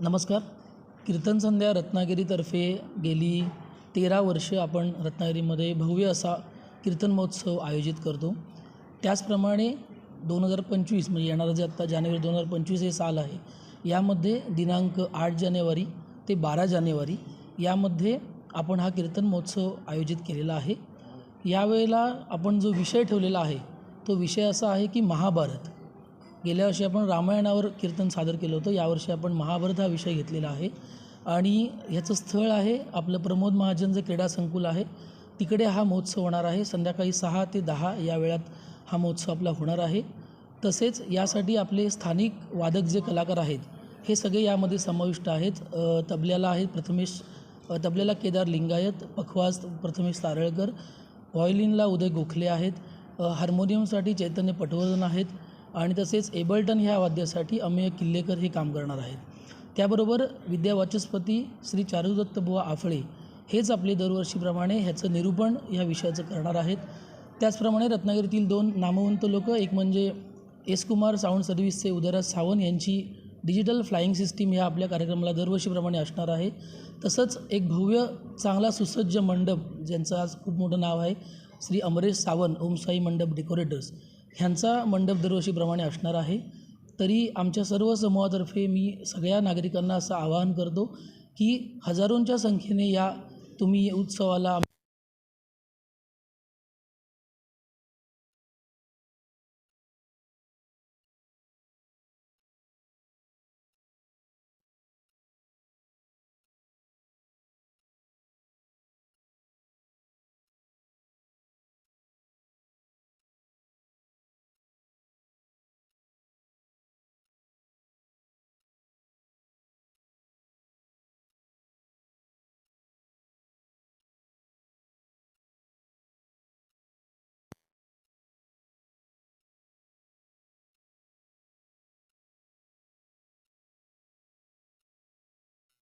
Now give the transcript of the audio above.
नमस्कार. कीर्तन संध्या रत्नागिरीतर्फे गेली तेरा वर्ष आपण रत्नागिरीमध्ये भव्य असा कीर्तन महोत्सव आयोजित करतो. त्याचप्रमाणे दोन हजार पंचवीस म्हणजे येणारं जे आत्ता जानेवारी दोन हजार पंचवीस हे साल आहे यामध्ये दिनांक आठ जानेवारी ते बारा जानेवारी यामध्ये आपण हा कीर्तन महोत्सव आयोजित केलेला आहे. यावेळेला आपण जो विषय ठेवलेला आहे तो विषय असा आहे की महाभारत. गेल्या वर्षी आपण रामायणावर कीर्तन सादर केलं होतं. यावर्षी आपण महाभारत हा विषय घेतलेला आहे. आणि ह्याचं स्थळ आहे आपलं प्रमोद महाजन जे क्रीडा संकुल आहे तिकडे हा महोत्सव होणार आहे. संध्याकाळी सहा ते दहा या वेळात हा महोत्सव आपला होणार आहे. तसेच यासाठी आपले स्थानिक वादक जे कलाकार आहेत हे सगळे यामध्ये समाविष्ट आहेत. तबल्याला आहेत प्रथमेश तबल्याला केदार लिंगायत पखवाज प्रथमेश तारळकर व्हायोलिनला उदय गोखले आहेत. हार्मोनियमसाठी चैतन्य पटवर्धन आहेत. आणि तसेच एबल्टन ह्या वाद्यासाठी अमेय किल्लेकर हे काम करणार आहेत. त्याबरोबर विद्यावाचस्पती श्री चारुदत्त बुवा आफळे हेच आपले दरवर्षीप्रमाणे ह्याचं निरूपण ह्या विषयाचं करणार आहेत. त्याचप्रमाणे रत्नागिरीतील दोन नामवंत लोक एक म्हणजे एस कुमार साऊंड सर्व्हिसचे उदयराज सावंत यांची डिजिटल फ्लाईंग सिस्टीम ह्या आपल्या कार्यक्रमाला दरवर्षीप्रमाणे असणार आहे. तसंच एक भव्य चांगला सुसज्ज मंडप ज्यांचं आज खूप मोठं नाव आहे श्री अमरेश सावंत ओमसाई मंडप डेकोरेटर्स. ह्यांचा मंडप दरवर्षीप्रमाणे असणार आहे. तरी आमच्या सर्व समूहातर्फे मी सगळ्या नागरिकांना असं आवाहन करतो की हजारोंच्या संख्येने या तुम्ही उत्सवाला